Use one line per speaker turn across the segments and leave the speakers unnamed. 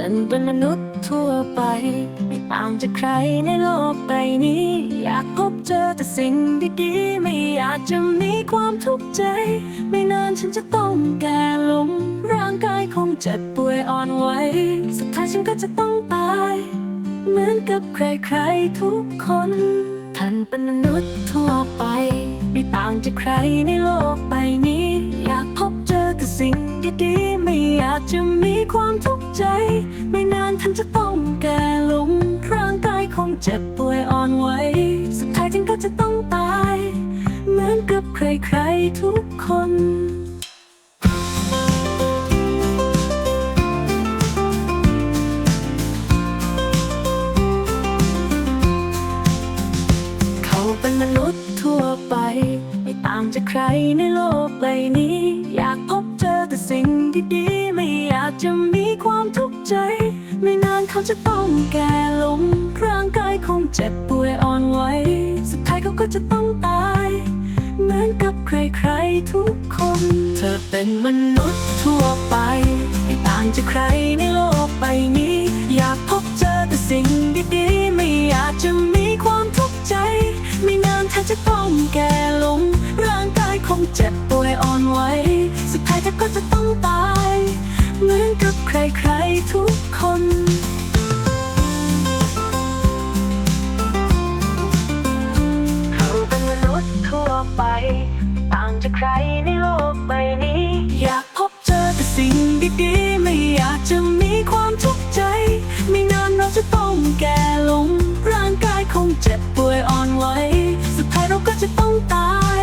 ฉันเป็นมนุษย์ทั่วไป ไม่ต่างจากใครในโลกใบนี้ อยากพบเจอแต่สิ่งดีๆไม่อยากจะมีความทุกข์ใจ ไม่นานฉันจะต้องแก่ลง ร่างกายคงเจ็บป่วยอ่อนไหวสุดท้ายฉันก็จะต้องตาย เหมือนกับใครๆทุกคนท่านเป็นมนุษย์ทั่วไป ไม่ต่างจากใครในโลกใบนี้ จ็บป่วยอ่อนไหวสุดท้ายท่านก็จะต้องตาย เหมือนกับใครๆทุกคนเขาเป็นมนุษย์ทั่วไป ไม่ต่างจากใครในโลกใบนี้ อยากพบเจอแต่สิ่งดีๆ ไม่อยากจะมีความทุกข์ใจ เขาจะต้องแก่ลงร่างกายคงเจ็บป่วยอ่อนไหวสุดท้ายเขาก็จะต้องตาย เหมือนกับใครๆทุกคน เธอเป็นมนุษย์ทั่วไป ไม่ต่างจากใครในโลกใบนี้ อยากพบเจอแต่สิ่งดีๆ ไม่อยากจะมีความทุกข์ใจ ไม่นานเธอจะต้องแก่ลงร่างกายคงเจ็บป่วยอ่อนไหวสุดท้ายเธอก็จะต้องตาย เหมือนกับใครๆทุกคน กใบนี้ อยากพบเจอแต่สิ่งดีๆ ไม่อยากจะมีความทุกข์ใจ ไม่นานเราจะต้องแก่ลง ร่างกายคงเจ็บป่วยอ่อนไหว สุดท้ายเราก็จะต้องตาย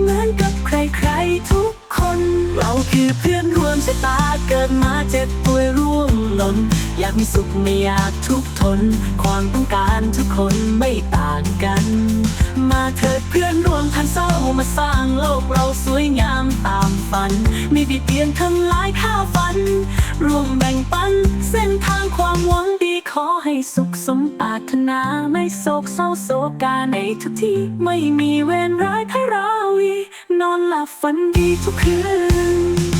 เหมือนกับใครๆทุกคน เราคือเพื่อนร่วมชะตาเกิดมาเจ็บป่วยร่วมหล่นอยากมีสุขไม่อยากทุกข์ทน ความต้องการทุกคนไม่ต่างกัน มาเถิดเพื่อนร่วมทันเศร้ามาสร้างโลกเราส ไม่บิดเบียนทำลายข้าฝัน ร่วมแบ่งปัน เส้นทางความหวังดีขอให้สุขสมปรารถนาไม่โศกเศร้าโศกาในทุกที่ไม่มีเวรร้ายภัยราวี นอนหลับฝันดีทุกคืน